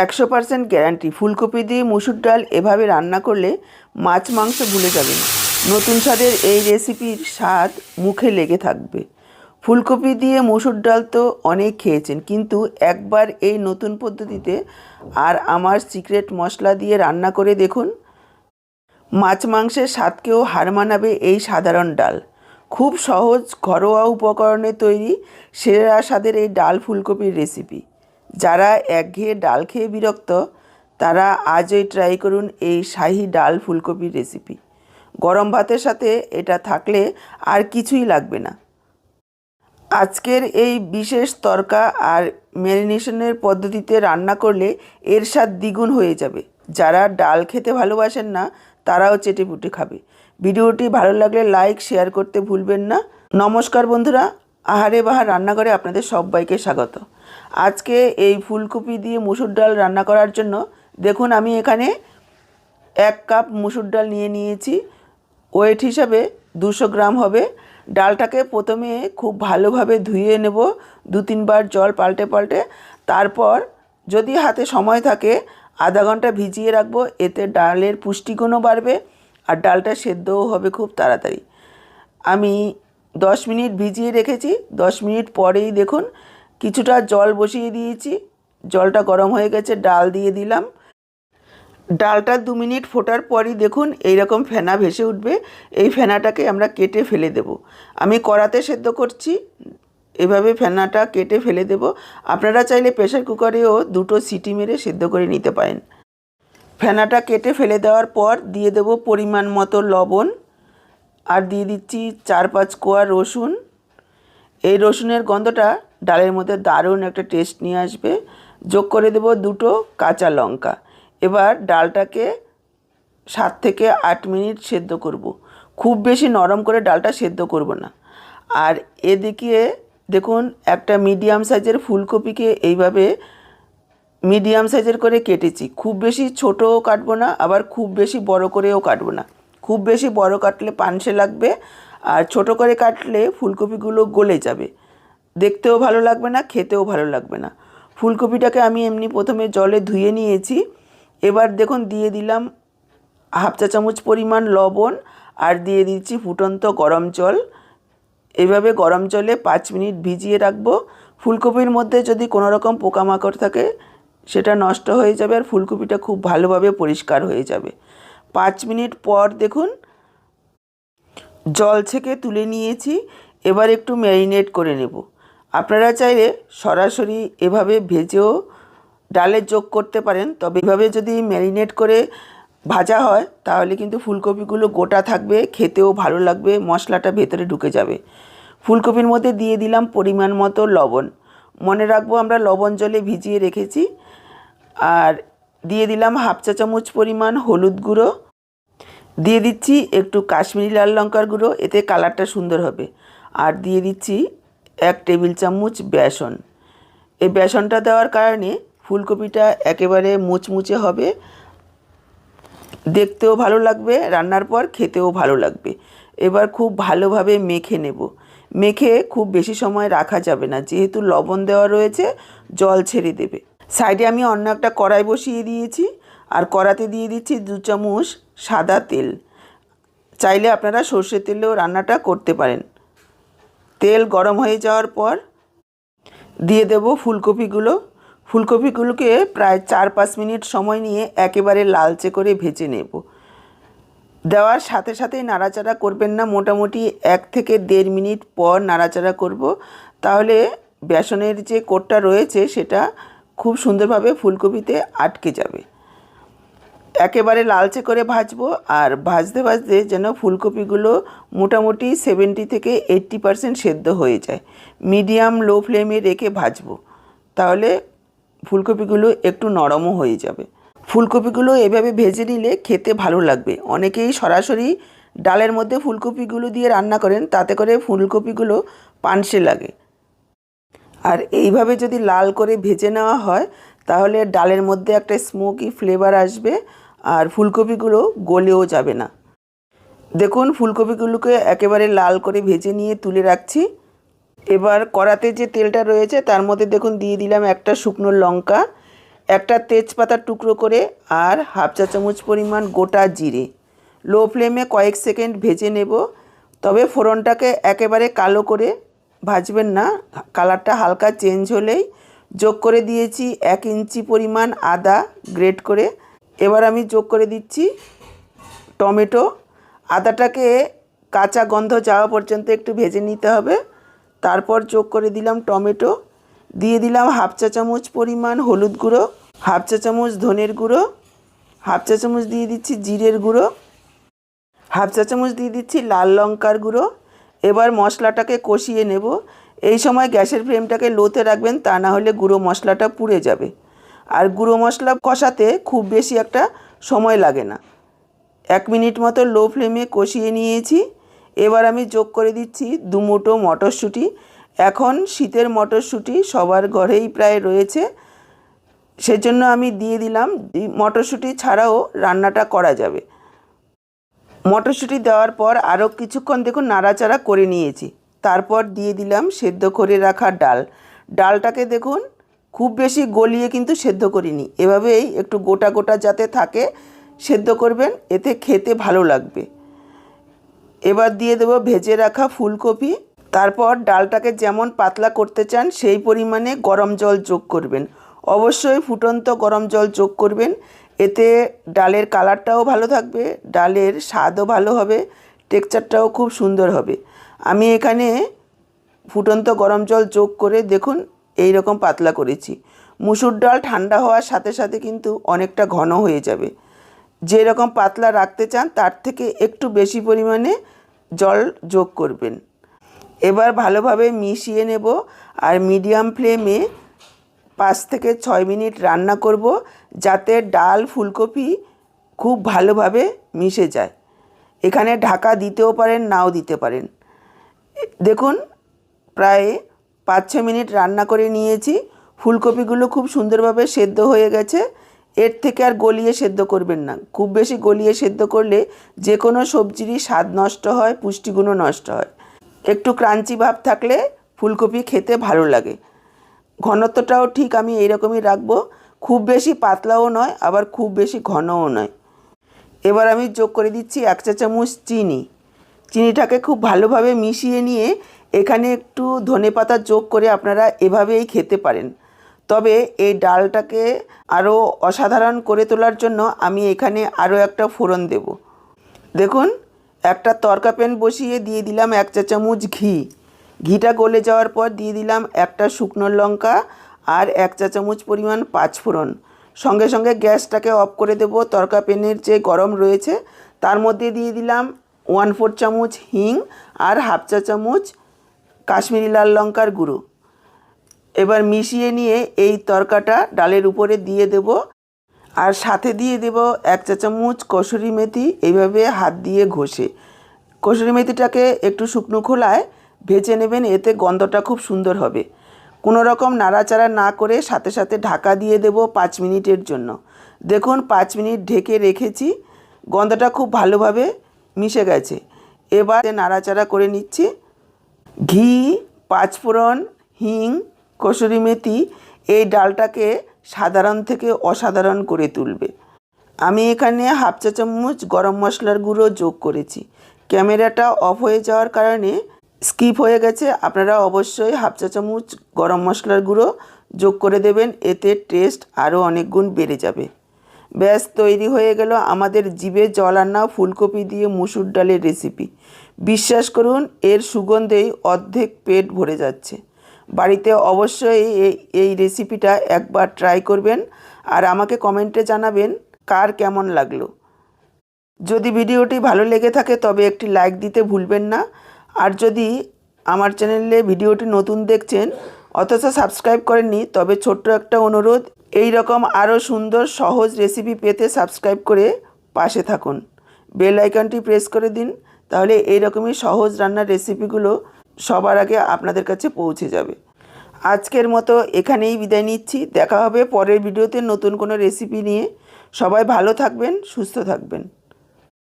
একশো percent guarantee ফুলকপি দিয়ে মুসুর ডাল এভাবে রান্না করলে মাছ মাংস ভুলে যাবেন। নতুন স্বাদের এই রেসিপির স্বাদ মুখে লেগে থাকবে। ফুলকপি দিয়ে মুসুর ডাল তো অনেক খেয়েছেন, কিন্তু একবার এই নতুন পদ্ধতিতে আর আমার সিক্রেট মশলা দিয়ে রান্না করে দেখুন। মাছ মাংসের স্বাদকেও হার মানাবে এই সাধারণ ডাল। খুব সহজ ঘরোয়া উপকরণে তৈরি সেরা স্বাদের এই ডাল ফুলকপির রেসিপি যারা একঘেয়ে ডাল খেয়ে বিরক্ত, তারা আজই ট্রাই করুন এই শাহি ডাল ফুলকপির রেসিপি গরম ভাতের সাথে এটা থাকলে আর কিছুই লাগবে না। আজকের এই বিশেষ তরকা আর ম্যারিনেশনের পদ্ধতিতে রান্না করলে এর স্বাদ দ্বিগুণ হয়ে যাবে। যারা ডাল খেতে ভালোবাসেন না, তারাও চেটেপুটে খাবে। ভিডিওটি ভালো লাগলে লাইক শেয়ার করতে ভুলবেন না। নমস্কার বন্ধুরা আহারে বাহার রান্নাঘরে আপনাদের সবাইকে স্বাগত। আজকে এই ফুলকপি দিয়ে মুসুর ডাল রান্না করার জন্য দেখুন আমি এখানে এক কাপ মুসুর ডাল নিয়ে নিয়েছি। ওয়েট হিসাবে দুশো গ্রাম হবে। ডালটাকে প্রথমে খুব ভালোভাবে ধুয়ে নেব, দু তিনবার জল পাল্টে পাল্টে। তারপর যদি হাতে সময় থাকে, আধা ঘণ্টা ভিজিয়ে রাখব, এতে ডালের পুষ্টিগুণও বাড়বে আর ডালটা সেদ্ধও হবে খুব তাড়াতাড়ি। আমি দশ মিনিট ভিজিয়ে রেখেছি, দশ মিনিট পরেই দেখুন কিছুটা জল বসিয়ে দিয়েছি, জলটা গরম হয়ে গেছে, ডাল দিয়ে দিলাম। ডালটা দু মিনিট ফোটার পরই দেখুন এইরকম ফেনা ভেসে উঠবে, এই ফেনাটাকে আমরা কেটে ফেলে দেব। আমি কড়াতে সেদ্ধ করছি, এভাবে ফেনাটা কেটে ফেলে দেব। আপনারা চাইলে প্রেশার কুকারেও দুটো সিটি মেরে সেদ্ধ করে নিতে পারেন। ফেনাটা কেটে ফেলে দেওয়ার পর দিয়ে দেব পরিমাণ মতো লবণ। আর দিয়ে দিচ্ছি চার পাঁচ কোয়া রসুন। এই রসুনের গন্ধটা ডালের মধ্যে দারুণ একটা টেস্ট নিয়ে আসবে। যোগ করে দেব দুটো কাঁচা লঙ্কা। এবার ডালটাকে সাত থেকে আট মিনিট সেদ্ধ করব। খুব বেশি নরম করে ডালটা সেদ্ধ করব না। আর এদিকে দেখুন একটা মিডিয়াম সাইজের ফুলকপিকে এইভাবে মিডিয়াম সাইজের করে কেটেছি। খুব বেশি ছোটও কাটবো না, আবার খুব বেশি বড় করেও কাটবো না। খুব বেশি বড় কাটলে পানসে লাগবে, আর ছোট করে কাটলে ফুলকপিগুলো গলে যাবে। দেখতেও ভালো লাগবে না, খেতেও ভালো লাগবে না। ফুলকপিটাকে আমি এমনি প্রথমে জলে ধুয়ে নিয়েছি। এবার দেখুন, দিয়ে দিলাম হাফ চা চামচ পরিমাণ লবণ, আর দিয়ে দিচ্ছি ফুটন্ত গরম জল। এভাবে গরম জলে পাঁচ মিনিট ভিজিয়ে রাখব। ফুলকপির মধ্যে যদি কোনো রকম পোকামাকড় থাকে, সেটা নষ্ট হয়ে যাবে, আর ফুলকপিটা খুব ভালোভাবে পরিষ্কার হয়ে যাবে। পাঁচ মিনিট পর দেখুন, জল ছেঁকে তুলে নিয়েছি, এবার একটু ম্যারিনেট করে নেব। আপনারা চাইলে সরাসরি এভাবে ভেজেও ডালে যোগ করতে পারেন, তবে এভাবে যদি ম্যারিনেট করে ভাজা হয়, তাহলে কিন্তু ফুলকপিগুলো গোটা থাকবে, খেতেও ভালো লাগবে, মশলাটা ভেতরে ঢুকে যাবে। ফুলকপির মধ্যে দিয়ে দিলাম পরিমাণ মতো লবণ। মনে রাখব আমরা লবণ জলে ভিজিয়ে রেখেছি, আর দিয়ে দিলাম হাফ চা চামচ পরিমাণ হলুদ গুঁড়ো। দিয়ে দিচ্ছি একটু কাশ্মীরি লাল লঙ্কার গুঁড়ো, এতে কালারটা সুন্দর হবে। আর দিয়ে দিচ্ছি এক টেবিল চামচ বেসন। এই বেসনটা দেওয়ার কারণে ফুলকপিটা একেবারে মুচমুচে হবে। দেখতেও ভালো লাগবে, রান্নার পর খেতেও ভালো লাগবে। এবার খুব ভালোভাবে মেখে নেব। মেখে খুব বেশি সময় রাখা যাবে না, যেহেতু লবণ দেওয়া রয়েছে, জল ছেড়ে দেবে। সাইডে আমি অন্য একটা কড়াই বসিয়ে দিয়েছি, আর কড়াতে দিয়ে দিচ্ছি দু চামচ সাদা তেল। চাইলে আপনারা সর্ষের তেলেও রান্নাটা করতে পারেন। তেল গরম হয়ে যাওয়ার পর দিয়ে দেব ফুলকপিগুলো। ফুলকপিগুলোকে প্রায় চার পাঁচ মিনিট সময় নিয়ে একেবারে লালচে করে ভেজে নেব। দেওয়ার সাথে সাথেই নাড়াচাড়া করবেন না, মোটামুটি এক থেকে দেড় মিনিট পর নাড়াচাড়া করব। তাহলে বেসনের যে কোটটা রয়েছে সেটা খুব সুন্দরভাবে ফুলকপিতে আটকে যাবে। একেবারে লালচে করে ভাজবো আর ভাজতে ভাজতে যেন ফুলকপিগুলো মোটামুটি সেভেন্টি থেকে এইট্টি পারসেন্ট সেদ্ধ হয়ে যায়। মিডিয়াম লো ফ্লেমে রেখে ভাজবো। তাহলে ফুলকপিগুলো একটু নরমও হয়ে যাবে। ফুলকপিগুলো এভাবে ভেজে নিলে খেতে ভালো লাগবে। অনেকেই সরাসরি ডালের মধ্যে ফুলকপিগুলো দিয়ে রান্না করেন, তাতে করে ফুলকপিগুলো পানসে লাগে। আর এইভাবে যদি লাল করে ভেজে নেওয়া হয়, তাহলে ডালের মধ্যে একটা স্মোকি ফ্লেভার আসবে আর ফুলকপিগুলো গলেও যাবে না। দেখুন, ফুলকপিগুলোকে একেবারে লাল করে ভেজে নিয়ে তুলে রাখছি। এবার কড়াতে যে তেলটা রয়েছে, তার মধ্যে দেখুন, দিয়ে দিলাম একটা শুকনো লঙ্কা, একটা তেজপাতার টুকরো করে আর হাফ চা চামচ পরিমাণ গোটা জিরে। লো ফ্লেমে কয়েক সেকেন্ড ভেজে নেব, তবে ফোড়নটাকে একেবারে কালো করে ভাজবেন না। কালারটা হালকা চেঞ্জ হলেই যোগ করে দিয়েছি এক ইঞ্চি পরিমাণ আদা গ্রেট করে। এবার আমি যোগ করে দিচ্ছি টমেটো। আদাটাকে কাঁচা গন্ধ যাওয়া পর্যন্ত একটু ভেজে নিতে হবে। তারপর যোগ করে দিলাম টমেটো। দিয়ে দিলাম হাফ চা চামচ পরিমাণ হলুদ গুঁড়ো, হাফ চা চামচ ধনের গুঁড়ো, হাফ চা চামচ দিয়ে দিচ্ছি জিরের গুঁড়ো, হাফ চা চামচ দিয়ে দিচ্ছি লাল লঙ্কার গুঁড়ো। এবার মশলাটাকে কষিয়ে নেব। এই সময় গ্যাসের ফ্লেমটাকে লোতে রাখবেন, তা না হলে গুঁড়ো মশলাটা পুড়ে যাবে। আর গুঁড়ো মশলা কষাতে খুব বেশি একটা সময় লাগে না। এক মিনিট মতো লো ফ্লেমে কষিয়ে নিয়েছি। এবার আমি যোগ করে দিচ্ছি দু মুঠো মটরশুঁটি। এখন শীতের মটরশুঁটি সবার ঘরেই প্রায় রয়েছে। সেজন্য আমি দিয়ে দিলাম। মটরশুঁটি ছাড়াও রান্নাটা করা যাবে। মটরশুঁটি দেওয়ার পর আরও কিছুক্ষণ দেখুন নাড়াচাড়া করে নিয়েছি। তারপর দিয়ে দিলাম সেদ্ধ করে রাখা ডাল। ডালটাকে দেখুন খুব বেশি গলিয়ে কিন্তু সেদ্ধ করিনি। এভাবেই একটু গোটা গোটা যাতে থাকে, সেদ্ধ করবেন, এতে খেতে ভালো লাগবে। এবার দিয়ে দেবো ভেজে রাখা ফুলকপি। তারপর ডালটাকে যেমন পাতলা করতে চান, সেই পরিমাণে গরম জল যোগ করবেন। অবশ্যই ফুটন্ত গরম জল যোগ করবেন। এতে ডালের কালারটাও ভালো থাকবে, ডালের স্বাদও ভালো হবে, টেক্সচারটাও খুব সুন্দর হবে। আমি এখানে ফুটন্ত গরম জল যোগ করে দেখুন এই রকম পাতলা করেছি। মুসুর ডাল ঠান্ডা হওয়ার সাথে সাথে কিন্তু অনেকটা ঘন হয়ে যাবে। যে রকম পাতলা রাখতে চান, তার থেকে একটু বেশি পরিমাণে জল যোগ করবেন। এবার ভালোভাবে মিশিয়ে নেব আর মিডিয়াম ফ্লেমে পাঁচ থেকে ছয় মিনিট রান্না করব। যাতে ডাল, ফুলকপি খুব ভালোভাবে মিশে যায়। এখানে ঢাকা দিতেও পারেন, নাও দিতে পারেন। দেখুন, প্রায় পাঁচ ছ মিনিট রান্না করে নিয়েছি। ফুলকপিগুলো খুব সুন্দরভাবে সেদ্ধ হয়ে গেছে। এর থেকে আর গলিয়ে সেদ্ধ করবেন না। খুব বেশি গলিয়ে সেদ্ধ করলে যে কোনো সবজিরই স্বাদ নষ্ট হয়, পুষ্টিগুণও নষ্ট হয়। একটু ক্রাঞ্চি ভাব থাকলে ফুলকপি খেতে ভালো লাগে। ঘনত্বটাও ঠিক আমি এইরকমই রাখব। খুব বেশি পাতলাও নয়, আবার খুব বেশি ঘনও নয়। এবার আমি যোগ করে দিচ্ছি এক চা চামচ চিনি। চিনিটাকে খুব ভালোভাবে মিশিয়ে নিয়ে এখানে একটু ধনে পাতা যোগ করে আপনারা এভাবেই খেতে পারেন। তবে এই ডালটাকে আরও অসাধারণ করে তোলার জন্য আমি এখানে আরও একটা ফোড়ন দেব। দেখুন, একটা তরকা প্যান বসিয়ে দিয়ে দিলাম এক চা চামচ ঘি। ঘিটা গলে যাওয়ার পর দিয়ে দিলাম একটা শুকনো লঙ্কা আর এক চা চামচ পরিমাণ পাঁচফোড়ন সঙ্গে সঙ্গে গ্যাসটাকে অফ করে দেব। তরকা প্যানের যে গরম রয়েছে, তার মধ্যে দিয়ে দিলাম ওয়ান ফোর চামচ হিং আর হাফ চা চামচ কাশ্মীরি লাল লঙ্কার গুঁড়ো। এবার মিশিয়ে নিয়ে এই তরকাটা ডালের উপরে দিয়ে দেব। আর সাথে দিয়ে দেব এক চা চামচ কসুরি মেথি, এইভাবে হাত দিয়ে ঘষে। কসুরি মেথিটাকে একটু শুকনো খোলায় ভেজে নেবেন, এতে গন্ধটা খুব সুন্দর হবে। কোনো রকম নাড়াচাড়া না করে সাথে সাথে ঢাকা দিয়ে দেব পাঁচ মিনিটের জন্য। দেখুন, পাঁচ মিনিট ঢেকে রেখেছি, গন্ধটা খুব ভালোভাবে মিশে গেছে। এবার নাড়াচাড়া করে নিচ্ছি। ঘি, পাঁচফোড়ন, হিং, কসুরি মেথি এই ডালটাকে সাধারণ থেকে অসাধারণ করে তুলবে। আমি এখানে হাফ চা চামচ গরম মশলার গুঁড়ো যোগ করেছি। ক্যামেরাটা অফ হয়ে যাওয়ার কারণে স্কিপ হয়ে গেছে, আপনারা অবশ্যই হাফ চা চামচ গরম মশলার গুঁড়ো যোগ করে দেবেন, এতে টেস্ট আরও অনেক গুণ বেড়ে যাবে। ব্যাস, তৈরি হয়ে গেল আমাদের জিভে জল আনা ফুলকপি দিয়ে মুসুর ডালের রেসিপি বিশ্বাস করুন, এর সুগন্ধেই অর্ধেক পেট ভরে যাচ্ছে। বাড়িতে অবশ্যই এই এই রেসিপিটা একবার ট্রাই করবেন আর আমাকে কমেন্টে জানাবেন কার কেমন লাগল। যদি ভিডিওটি ভালো লেগে থাকে, তবে একটি লাইক দিতে ভুলবেন না। আর যদি আমার চ্যানেলে ভিডিওটি নতুন দেখছেন, অথচ সাবস্ক্রাইব করেননি, তবে ছোট্ট একটা অনুরোধ, এই রকম আরও সুন্দর, সহজ রেসিপি পেতে সাবস্ক্রাইব করে পাশে থাকুন। বেল আইকনটি প্রেস করে দিন, তাহলে এই রকমই সহজ রান্নার রেসিপিগুলো সবার আগে আপনাদের কাছে পৌঁছে যাবে। আজকের মতো এখানেই বিদায় নিচ্ছি, দেখা হবে পরের ভিডিওতে নতুন কোনো রেসিপি নিয়ে। সবাই ভালো থাকবেন, সুস্থ থাকবেন।